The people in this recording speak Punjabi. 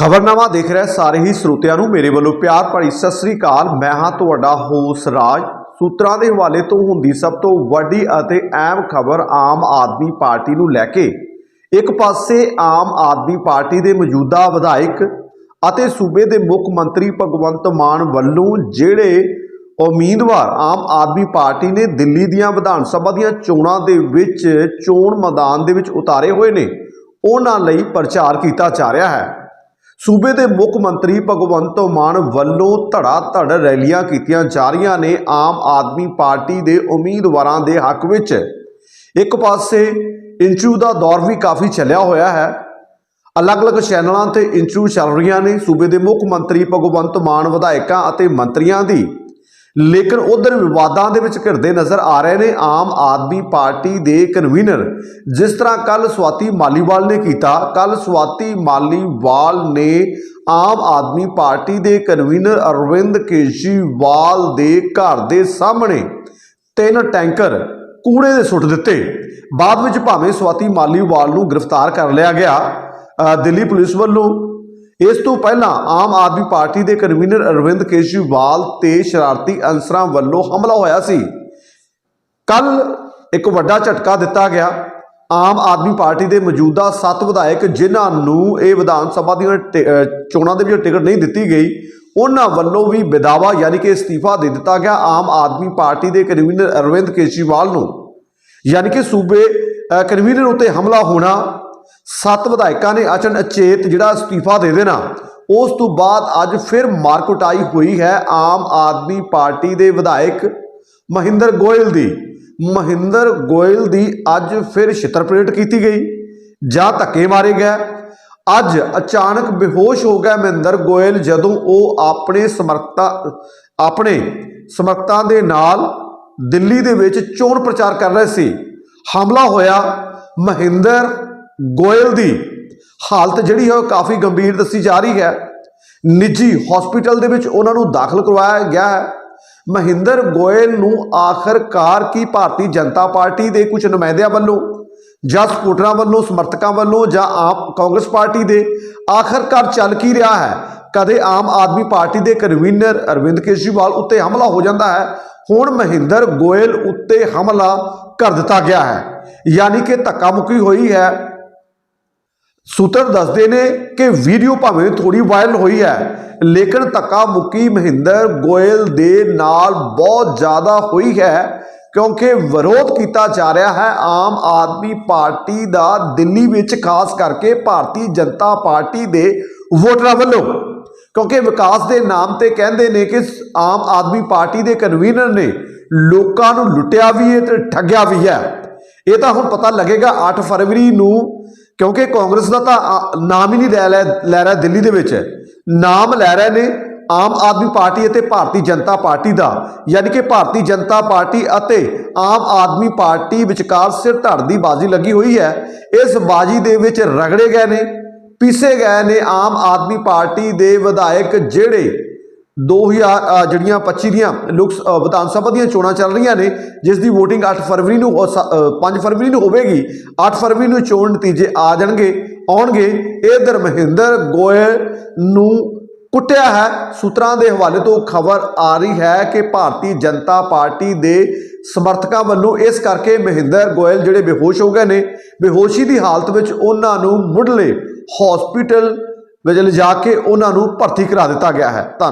ਖਬਰਨਾਮਾ ਦੇਖ ਰਹੇ ਸਾਰੇ ਹੀ ਸਰੋਤਿਆਂ ਨੂੰ। ਮੇਰੇ ਵੱਲੋਂ ਪਿਆਰ ਭਰੀ ਸਤਿ ਸ੍ਰੀ ਅਕਾਲ। ਮੈਂ ਹਾਂ ਤੁਹਾਡਾ ਹੋਸ ਰਾਜ। ਸੂਤਰਾਂ ਦੇ ਹਵਾਲੇ ਤੋਂ ਹੁੰਦੀ ਸਭ ਤੋਂ ਵੱਡੀ ਅਤੇ ਅਹਿਮ ਖਬਰ ਆਮ ਆਦਮੀ ਪਾਰਟੀ ਨੂੰ ਲੈ ਕੇ। ਇੱਕ ਪਾਸੇ ਆਮ ਆਦਮੀ ਪਾਰਟੀ ਦੇ ਮੌਜੂਦਾ ਵਿਧਾਇਕ ਅਤੇ ਸੂਬੇ ਦੇ ਮੁੱਖ ਮੰਤਰੀ ਭਗਵੰਤ ਮਾਨ ਵੱਲੋਂ ਜਿਹੜੇ ਉਮੀਦਵਾਰ ਆਮ ਆਦਮੀ ਪਾਰਟੀ ਨੇ ਦਿੱਲੀ ਦੀਆਂ ਵਿਧਾਨ ਸਭਾ ਦੀਆਂ ਚੋਣਾਂ ਦੇ ਵਿੱਚ ਚੋਣ ਮੈਦਾਨ ਦੇ ਵਿੱਚ ਉਤਾਰੇ ਹੋਏ ਨੇ, ਉਹਨਾਂ ਲਈ ਪ੍ਰਚਾਰ ਕੀਤਾ ਜਾ ਰਿਹਾ ਹੈ। ਸੂਬੇ ਦੇ ਮੁੱਖ ਮੰਤਰੀ ਭਗਵੰਤ ਮਾਨ ਵੱਲੋਂ ਧੜਾ ਧੜ ਰੈਲੀਆਂ ਕੀਤੀਆਂ ਜਾ ਰਹੀਆਂ ਨੇ ਆਮ ਆਦਮੀ ਪਾਰਟੀ ਦੇ ਉਮੀਦਵਾਰਾਂ ਦੇ ਹੱਕ ਵਿੱਚ। ਇੱਕ ਪਾਸੇ ਇੰਟਰਵਿਊ ਦਾ ਦੌਰ ਵੀ ਕਾਫੀ ਚੱਲਿਆ ਹੋਇਆ ਹੈ। ਅਲੱਗ-ਅਲੱਗ ਚੈਨਲਾਂ ਤੇ ਇੰਟਰਵਿਊ ਚੱਲ ਰਹੀਆਂ ਨੇ। ਸੂਬੇ ਦੇ ਮੁੱਖ ਮੰਤਰੀ ਭਗਵੰਤ ਮਾਨ, ਵਿਧਾਇਕਾਂ ਅਤੇ ਮੰਤਰੀਆਂ ਦੀ ਲੇਕਿਨ ਉਧਰ ਵਿਵਾਦਾਂ ਦੇ ਵਿੱਚ ਘਿਰਦੇ ਨਜ਼ਰ ਆ ਰਹੇ ਨੇ ਆਮ ਆਦਮੀ ਪਾਰਟੀ ਦੇ ਕਨਵੀਨਰ। ਜਿਸ ਤਰ੍ਹਾਂ ਕੱਲ ਸਵਾਤੀ ਮਾਲੀਵਾਲ ਨੇ ਕੀਤਾ ਕੱਲ ਸਵਾਤੀ ਮਾਲੀਵਾਲ ਨੇ ਆਮ ਆਦਮੀ ਪਾਰਟੀ ਦੇ ਕਨਵੀਨਰ ਅਰਵਿੰਦ ਕੇਜਰੀਵਾਲ ਦੇ ਘਰ ਦੇ ਸਾਹਮਣੇ ਤਿੰਨ ਟੈਂਕਰ ਕੂੜੇ ਦੇ ਸੁੱਟ ਦਿੱਤੇ। ਬਾਅਦ ਵਿੱਚ ਭਾਵੇਂ ਸਵਾਤੀ ਮਾਲੀਵਾਲ ਨੂੰ ਗ੍ਰਿਫਤਾਰ ਕਰ ਲਿਆ ਗਿਆ ਦਿੱਲੀ ਪੁਲਿਸ ਵੱਲੋਂ ਇਸ ਤੋਂ ਪਹਿਲਾਂ ਆਮ ਆਦਮੀ ਪਾਰਟੀ ਦੇ ਕਨਵੀਨਰ ਅਰਵਿੰਦ ਕੇਜਰੀਵਾਲ ਤੇ ਸ਼ਰਾਰਤੀ ਅਨਸਰਾਂ ਵੱਲੋਂ ਹਮਲਾ ਹੋਇਆ ਸੀ। ਕੱਲ ਇੱਕ ਵੱਡਾ ਝਟਕਾ ਦਿੱਤਾ ਗਿਆ। ਆਮ ਆਦਮੀ ਪਾਰਟੀ ਦੇ ਮੌਜੂਦਾ ਸੱਤ ਵਿਧਾਇਕ, ਜਿਨ੍ਹਾਂ ਨੂੰ ਇਹ ਵਿਧਾਨ ਸਭਾ ਦੀਆਂ ਟਿ- ਚੋਣਾਂ ਦੇ ਵਿੱਚ ਟਿਕਟ ਨਹੀਂ ਦਿੱਤੀ ਗਈ, ਉਹਨਾਂ ਵੱਲੋਂ ਵੀ ਵਿਦਾਵਾ ਯਾਨੀ ਕਿ ਅਸਤੀਫਾ ਦੇ ਦਿੱਤਾ ਗਿਆ ਆਮ ਆਦਮੀ ਪਾਰਟੀ ਦੇ ਕਨਵੀਨਰ ਅਰਵਿੰਦ ਕੇਜਰੀਵਾਲ ਨੂੰ। ਯਾਨੀ ਕਿ ਸੂਬੇ ਕਨਵੀਨਰ ਉਤੇ ਹਮਲਾ ਹੋਣਾ ਸੱਤ ਵਿਧਾਇਕਾਂ ਨੇ ਅਚਨ ਅਚੇਤ ਜਿਹੜਾ ਅਸਤੀਫਾ ਦੇ ਦੇਣਾ। ਉਸ ਤੋਂ ਬਾਅਦ ਅੱਜ ਫਿਰ ਮਾਰਕੁਟਾਈ ਹੋਈ ਹੈ ਆਮ ਆਦਮੀ ਪਾਰਟੀ ਦੇ ਵਿਧਾਇਕ ਮਹਿੰਦਰ ਗੋਇਲ ਦੀ। ਮਹਿੰਦਰ ਗੋਇਲ ਦੀ ਅੱਜ ਫਿਰ ਛਿੱਤਰ ਪਰੇਡ ਕੀਤੀ ਗਈ, ਜਾਂ ਧੱਕੇ ਮਾਰੇ ਗਏ। ਅੱਜ ਅਚਾਨਕ ਬੇਹੋਸ਼ ਹੋ ਗਿਆ ਮਹਿੰਦਰ ਗੋਇਲ ਜਦੋਂ ਉਹ ਆਪਣੇ ਸਮਰਥਤਾ ਆਪਣੇ ਸਮਰਥਕਾਂ ਦੇ ਨਾਲ ਦਿੱਲੀ ਦੇ ਵਿੱਚ ਚੋਣ ਪ੍ਰਚਾਰ ਕਰ ਰਹੇ ਸੀ। ਹਮਲਾ ਹੋਇਆ। ਮਹਿੰਦਰ ਗੋਇਲ ਦੀ ਹਾਲਤ ਜਿਹੜੀ ਹੈ ਉਹ ਕਾਫੀ ਗੰਭੀਰ ਦੱਸੀ ਜਾ ਰਹੀ ਹੈ। ਨਿੱਜੀ ਹਸਪੀਟਲ ਦੇ ਵਿੱਚ ਉਹਨਾਂ ਨੂੰ ਦਾਖਲ ਕਰਵਾਇਆ ਗਿਆ ਹੈ। ਮਹਿੰਦਰ ਗੋਇਲ ਨੂੰ ਆਖਰਕਾਰ ਕੀ ਭਾਰਤੀ ਜਨਤਾ ਪਾਰਟੀ ਦੇ ਕੁਝ ਨੁਮਾਇੰਦਿਆਂ ਵੱਲੋਂ ਜਾਂ ਸਪੋਰਟਰਾਂ ਵੱਲੋਂ, ਸਮਰਥਕਾਂ ਵੱਲੋਂ ਜਾਂ ਆਪ ਕਾਂਗਰਸ ਪਾਰਟੀ ਦੇ ਆਖਰਕਾਰ ਚੱਲ ਕੀ ਰਿਹਾ ਹੈ? ਕਦੇ ਆਮ ਆਦਮੀ ਪਾਰਟੀ ਦੇ ਕਨਵੀਨਰ ਅਰਵਿੰਦ ਕੇਜਰੀਵਾਲ ਉੱਤੇ ਹਮਲਾ ਹੋ ਜਾਂਦਾ ਹੈ? ਹੁਣ ਮਹਿੰਦਰ ਗੋਇਲ ਉੱਤੇ ਹਮਲਾ ਕਰ ਦਿੱਤਾ ਗਿਆ ਹੈ। ਯਾਨੀ ਕਿ ਧੱਕਾ ਮੁੱਕੀ ਹੋਈ ਹੈ। ਸੂਤਰ ਦੱਸਦੇ ਨੇ ਕਿ ਵੀਡੀਓ ਭਾਵੇਂ ਥੋੜੀ ਵਾਇਰਲ ਹੋਈ ਹੈ, ਲੇਕਿਨ ਧੱਕਾ ਮੁੱਕੀ ਮਹਿੰਦਰ ਗੋਇਲ ਦੇ ਨਾਲ ਬਹੁਤ ਜ਼ਿਆਦਾ ਹੋਈ ਹੈ ਕਿਉਂਕਿ ਵਿਰੋਧ ਕੀਤਾ ਜਾ ਰਿਹਾ ਹੈ ਆਮ ਆਦਮੀ ਪਾਰਟੀ ਦਾ ਦਿੱਲੀ ਵਿੱਚ, ਖਾਸ ਕਰਕੇ ਭਾਰਤੀ ਜਨਤਾ ਪਾਰਟੀ ਦੇ ਵੋਟਰਾਂ ਵੱਲੋਂ। ਕਿਉਂਕਿ ਵਿਕਾਸ ਦੇ ਨਾਮ ਤੇ ਕਹਿੰਦੇ ਨੇ ਕਿ ਆਮ ਆਦਮੀ ਪਾਰਟੀ ਦੇ ਕਨਵੀਨਰ ਨੇ, ਲੋਕਾਂ ਨੂੰ ਲੁੱਟਿਆ ਵੀ ਹੈ ਤੇ ਠੱਗਿਆ ਵੀ ਹੈ। ਇਹ ਤਾਂ ਹੁਣ ਪਤਾ ਲੱਗੇਗਾ 8 ਫਰਵਰੀ ਨੂੰ ਕਿਉਂਕਿ ਕਾਂਗਰਸ ਦਾ ਤਾਂ ਆ- ਨਾਮ ਹੀ ਨਹੀਂ ਲੈ ਲੈ ਲੈ ਰਿਹਾ ਦਿੱਲੀ ਦੇ ਵਿੱਚ। ਨਾਮ ਲੈ ਰਹੇ ਨੇ ਆਮ ਆਦਮੀ ਪਾਰਟੀ ਅਤੇ ਭਾਰਤੀ ਜਨਤਾ ਪਾਰਟੀ ਦਾ। ਯਾਨੀ ਕਿ ਭਾਰਤੀ ਜਨਤਾ ਪਾਰਟੀ ਅਤੇ ਆਮ ਆਦਮੀ ਪਾਰਟੀ ਵਿਚਕਾਰ ਸਿਰ ਧੜ ਦੀ ਬਾਜ਼ੀ ਲੱਗੀ ਹੋਈ ਹੈ। ਇਸ ਬਾਜ਼ੀ ਦੇ ਵਿੱਚ ਰਗੜੇ ਗਏ ਨੇ, ਪੀਸੇ ਗਏ ਨੇ ਆਮ ਆਦਮੀ ਪਾਰਟੀ ਦੇ ਵਿਧਾਇਕ ਜਿਹੜੇ 2000 ਅ, ਜਿਹੜੀਆਂ 25 ਦੀਆਂ ਲੋਕ ਸ- ਵਿਧਾਨ ਸਭਾ ਦੀਆਂ ਚੋਣਾਂ ਚੱਲ ਰਹੀਆਂ ਨੇ ਜਿਸ ਦੀ VOTING 8 ਫਰਵਰੀ ਨੂੰ ਔਰ 5 ਫਰਵਰੀ ਨੂੰ ਹੋਵੇਗੀ 8 ਫਰਵਰੀ ਨੂੰ ਚੋਣ ਨਤੀਜੇ ਆ ਜਾਣਗੇ ਆਉਣਗੇ। ਇਹ ਮਹਿੰਦਰ ਗੋਇਲ ਨੂੰ ਕੁੱਟਿਆ ਹੈ। ਸੂਤਰਾਂ ਦੇ ਹਵਾਲੇ ਤੋਂ ਖਬਰ ਆ ਰਹੀ ਹੈ ਕਿ ਭਾਰਤੀ ਜਨਤਾ ਪਾਰਟੀ ਦੇ ਸਮਰਥਕਾਂ ਵੱਲੋਂ ਇਸ ਕਰਕੇ ਮਹਿੰਦਰ ਗੋਇਲ ਜਿਹੜੇ ਬੇਹੋਸ਼ ਹੋ ਗਏ ਨੇ ਬੇਹੋਸ਼ੀ ਦੀ ਹਾਲਤ ਵਿੱਚ ਉਹਨਾਂ ਨੂੰ ਮੁੱਢਲੇ ਹਸਪੀਟਲ ਵਿੱਚ ਲਿਜਾ ਕੇ ਉਹਨਾਂ ਨੂੰ ਭਰਤੀ ਕਰਾ ਦਿੱਤਾ ਗਿਆ ਹੈ। ਧੰਨ